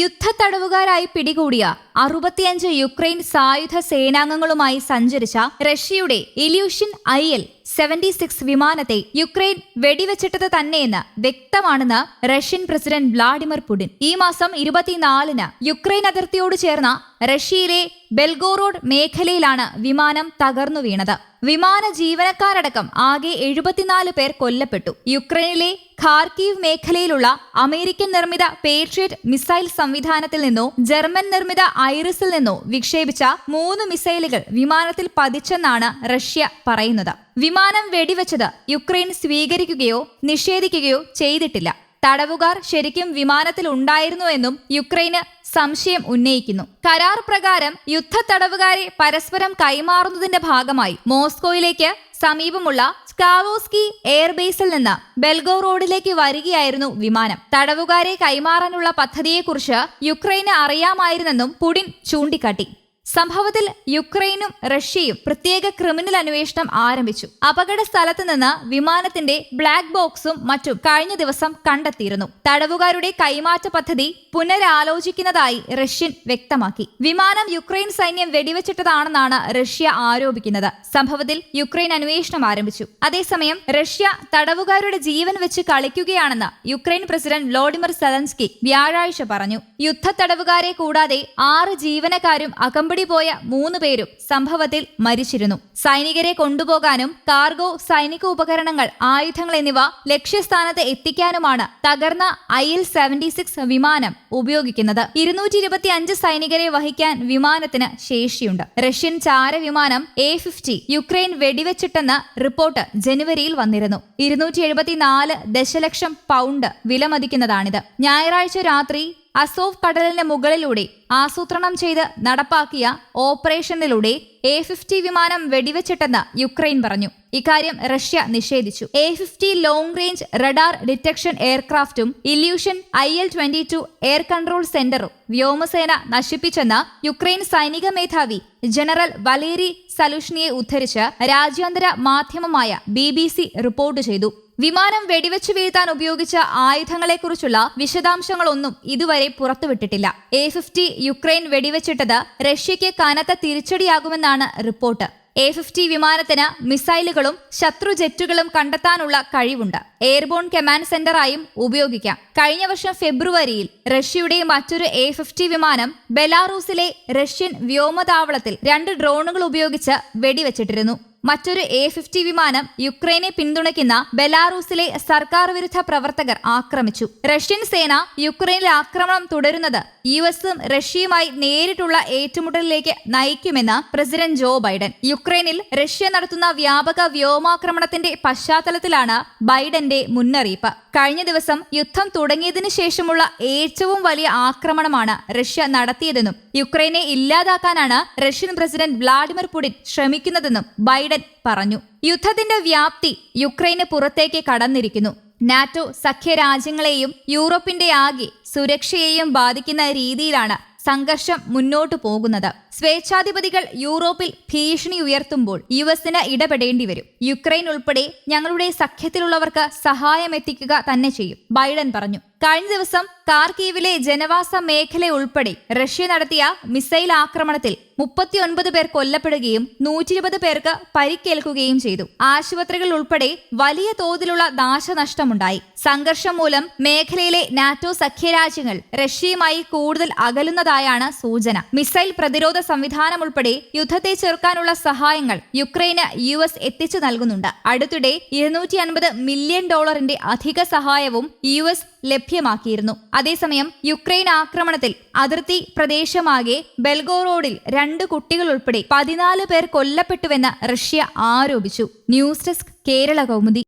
യുദ്ധത്തടവുകാരായി പിടികൂടിയ അറുപത്തിയഞ്ച് യുക്രൈൻ സായുധ സേനാംഗങ്ങളുമായി സഞ്ചരിച്ച റഷ്യയുടെ Ilyushin I L seventy six വിമാനത്തെ Ukraine വെടിവെച്ചിട്ടത് തന്നെയെന്ന് വ്യക്തമാണെന്ന് റഷ്യൻ പ്രസിഡന്റ് വ്ളാഡിമിർ പുടിൻ. ഈ മാസം ഇരുപത്തിനാലിന് യുക്രൈൻ അതിർത്തിയോട് ചേർന്ന റഷ്യയിലെ ബെൽഗോറോഡ് മേഖലയിലാണ് വിമാനം തകർന്നു വീണത്. വിമാന ജീവനക്കാരടക്കം ആകെ എഴുപത്തിനാല് പേർ കൊല്ലപ്പെട്ടു. യുക്രൈനിലെ ഖാർക്കീവ് മേഖലയിലുള്ള അമേരിക്കൻ നിർമ്മിത പേട്രിയറ്റ് മിസൈൽ സംവിധാനത്തിൽ നിന്നോ ജർമ്മൻ നിർമ്മിത ഐറിസിൽ നിന്നോ വിക്ഷേപിച്ച മൂന്ന് മിസൈലുകൾ വിമാനത്തിൽ പതിച്ചെന്നാണ് റഷ്യ പറയുന്നത്. വിമാനം വെടിവെച്ചത് യുക്രൈൻ സ്വീകരിക്കുകയോ നിഷേധിക്കുകയോ ചെയ്തിട്ടില്ല. തടവുകാർ ശരിക്കും വിമാനത്തിൽ ഉണ്ടായിരുന്നുവെന്നും യുക്രൈന് സംശയം ഉന്നയിക്കുന്നു. കരാർ പ്രകാരം യുദ്ധ തടവുകാരെ പരസ്പരം കൈമാറുന്നതിന്റെ ഭാഗമായി മോസ്കോയിലേക്ക് സമീപമുള്ള സ്കാവോസ്കി എയർബേസിൽ നിന്ന് ബെൽഗോ റോഡിലേക്ക് വരികയായിരുന്നു വിമാനം. തടവുകാരെ കൈമാറാനുള്ള പദ്ധതിയെക്കുറിച്ച് യുക്രൈന് അറിയാമായിരുന്നെന്നും പുടിൻ ചൂണ്ടിക്കാട്ടി. സംഭവത്തിൽ യുക്രൈനും റഷ്യയും പ്രത്യേക ക്രിമിനൽ അന്വേഷണം ആരംഭിച്ചു. അപകട സ്ഥലത്ത് നിന്ന് വിമാനത്തിന്റെ ബ്ലാക്ക് ബോക്സും മറ്റും കഴിഞ്ഞ ദിവസം കണ്ടെത്തിയിരുന്നു. തടവുകാരുടെ കൈമാറ്റ പദ്ധതി പുനരാലോചിക്കുന്നതായി റഷ്യൻ വ്യക്തമാക്കി. വിമാനം യുക്രൈൻ സൈന്യം വെടിവെച്ചിട്ടതാണെന്നാണ് റഷ്യ ആരോപിക്കുന്നത്. സംഭവത്തിൽ യുക്രൈൻ അന്വേഷണം ആരംഭിച്ചു. അതേസമയം റഷ്യ തടവുകാരുടെ ജീവൻ വെച്ച് കളിക്കുകയാണെന്ന് യുക്രൈൻ പ്രസിഡന്റ് വ്ളോഡിമിർ സെലൻസ്കി വ്യാഴാഴ്ച പറഞ്ഞു. യുദ്ധ തടവുകാരെ കൂടാതെ ആറ് ജീവനക്കാരും അകമ്പടി പോയ മൂന്ന് പേരും സംഭവത്തിൽ മരിച്ചിരുന്നു. സൈനികരെ കൊണ്ടുപോകാനും കാർഗോ സൈനിക ഉപകരണങ്ങൾ ആയുധങ്ങൾ എന്നിവ ലക്ഷ്യസ്ഥാനത്ത് എത്തിക്കാനുമാണ് തകർന്ന ഐ എൽ സെവന്റി സിക്സ് വിമാനം ഉപയോഗിക്കുന്നത്. ഇരുന്നൂറ്റി ഇരുപത്തി അഞ്ച് സൈനികരെ വഹിക്കാൻ വിമാനത്തിന് ശേഷിയുണ്ട്. റഷ്യൻ ചാര വിമാനം എ ഫിഫ്റ്റി യുക്രൈൻ വെടിവെച്ചിട്ടെന്ന് റിപ്പോർട്ട് ജനുവരിയിൽ വന്നിരുന്നു. ഇരുന്നൂറ്റി എഴുപത്തിനാല് ദശലക്ഷം പൗണ്ട് വിലമതിക്കുന്നതാണിത്. ഞായറാഴ്ച രാത്രി അസോവ് കടലിന് മുകളിലൂടെ ആസൂത്രണം ചെയ്ത് നടപ്പാക്കിയ ഓപ്പറേഷനിലൂടെ എ ഫിഫ്റ്റി വിമാനം വെടിവെച്ചിട്ടെന്ന് യുക്രൈൻ പറഞ്ഞു. ഇക്കാര്യം റഷ്യ നിഷേധിച്ചു. A fifty long range radar detection എയർക്രാഫ്റ്റും Ilyushin I L twenty two air control സെന്ററും വ്യോമസേന നശിപ്പിച്ചെന്ന് യുക്രൈൻ സൈനിക മേധാവി ജനറൽ വലേരി സലുഷ്നിയെ ഉദ്ധരിച്ച് രാജ്യാന്തര മാധ്യമമായ ബി റിപ്പോർട്ട് ചെയ്തു. വിമാനം വെടിവെച്ചു വീഴ്ത്താൻ ഉപയോഗിച്ച ആയുധങ്ങളെക്കുറിച്ചുള്ള വിശദാംശങ്ങളൊന്നും ഇതുവരെ പുറത്തുവിട്ടിട്ടില്ല. എ ഫിഫ്റ്റി യുക്രൈൻ വെടിവെച്ചിട്ടത് റഷ്യയ്ക്ക് കനത്ത തിരിച്ചടിയാകുമെന്നാണ് റിപ്പോർട്ട്. എ ഫിഫ്റ്റി വിമാനത്തിന് മിസൈലുകളും ശത്രു ജെറ്റുകളും കണ്ടെത്താനുള്ള കഴിവുണ്ട്. എയർബോൺ കമാൻഡ് സെന്ററായും ഉപയോഗിക്കാം. കഴിഞ്ഞ വർഷം ഫെബ്രുവരിയിൽ റഷ്യയുടെ മറ്റൊരു എ ഫിഫ്റ്റി വിമാനം ബെലാറൂസിലെ റഷ്യൻ വ്യോമതാവളത്തിൽ രണ്ട് ഡ്രോണുകൾ ഉപയോഗിച്ച് വെടിവെച്ചിട്ടിരുന്നു. മറ്റൊരു എ ഫിഫ്റ്റി വിമാനം യുക്രൈനെ പിന്തുണയ്ക്കുന്ന ബെലാറൂസിലെ സർക്കാർ വിരുദ്ധ പ്രവർത്തകർ ആക്രമിച്ചു. റഷ്യൻ സേന യുക്രൈനിൽ ആക്രമണം തുടരുന്നത് യു എസും റഷ്യയുമായി നേരിട്ടുള്ള ഏറ്റുമുട്ടലിലേക്ക് നയിക്കുമെന്ന് പ്രസിഡന്റ് ജോ ബൈഡൻ. യുക്രൈനിൽ റഷ്യ നടത്തുന്ന വ്യാപക വ്യോമാക്രമണത്തിന്റെ പശ്ചാത്തലത്തിലാണ് ബൈഡന്റെ മുന്നറിയിപ്പ്. കഴിഞ്ഞ ദിവസം യുദ്ധം തുടങ്ങിയതിനു ശേഷമുള്ള ഏറ്റവും വലിയ ആക്രമണമാണ് റഷ്യ നടത്തിയതെന്നും യുക്രൈനെ ഇല്ലാതാക്കാനാണ് റഷ്യൻ പ്രസിഡന്റ് വ്ളാഡിമിർ പുടിൻ ശ്രമിക്കുന്നതെന്നും ബൈഡൻ പറഞ്ഞു യുദ്ധത്തിന്റെ വ്യാപ്തി യുക്രൈന് പുറത്തേക്ക് കടന്നിരിക്കുന്നു. നാറ്റോ സഖ്യരാജ്യങ്ങളെയും യൂറോപ്പിന്റെ ആകെ സുരക്ഷയെയും ബാധിക്കുന്ന രീതിയിലാണ് സംഘർഷം മുന്നോട്ടു പോകുന്നത്. സ്വേച്ഛാധിപതികൾ യൂറോപ്പിൽ ഭീഷണി ഉയർത്തുമ്പോൾ യു എസിന് ഇടപെടേണ്ടി വരും. യുക്രൈൻ ഉൾപ്പെടെ ഞങ്ങളുടെ സഖ്യത്തിലുള്ളവർക്ക് സഹായം എത്തിക്കുക തന്നെ ചെയ്യും ബൈഡൻ പറഞ്ഞു. കഴിഞ്ഞ ദിവസം കാർക്കീവിലെ ജനവാസ മേഖല ഉൾപ്പെടെ റഷ്യ നടത്തിയ മിസൈൽ ആക്രമണത്തിൽ മുപ്പത്തിയൊൻപത് പേർ കൊല്ലപ്പെടുകയും നൂറ്റിരുപത് പേർക്ക് പരിക്കേൽക്കുകയും ചെയ്തു. ആശുപത്രികൾ ഉൾപ്പെടെ വലിയ തോതിലുള്ള നാശനഷ്ടമുണ്ടായി. സംഘർഷം മൂലം മേഖലയിലെ നാറ്റോ സഖ്യരാജ്യങ്ങൾ റഷ്യയുമായി കൂടുതൽ അകലുന്നതായാണ് സൂചന. മിസൈൽ പ്രതിരോധ സംവിധാനം ഉൾപ്പെടെ യുദ്ധത്തെ ചെറുക്കാനുള്ള സഹായങ്ങൾ യുക്രൈന് യു എസ് എത്തിച്ചു നൽകുന്നുണ്ട്. അടുത്തിടെ ഇരുന്നൂറ്റി മില്യൺ ഡോളറിന്റെ അധിക സഹായവും യു എസ് ലഭ്യമാക്കിയിരുന്നു. അതേസമയം യുക്രൈൻ ആക്രമണത്തിൽ അതിർത്തി പ്രദേശമാകെ ബെൽഗോറോഡിൽ രണ്ട് കുട്ടികൾ ഉൾപ്പെടെ പതിനാല് പേർ കൊല്ലപ്പെട്ടുവെന്ന് റഷ്യ ആരോപിച്ചു. News desk Kerala Kaumudi.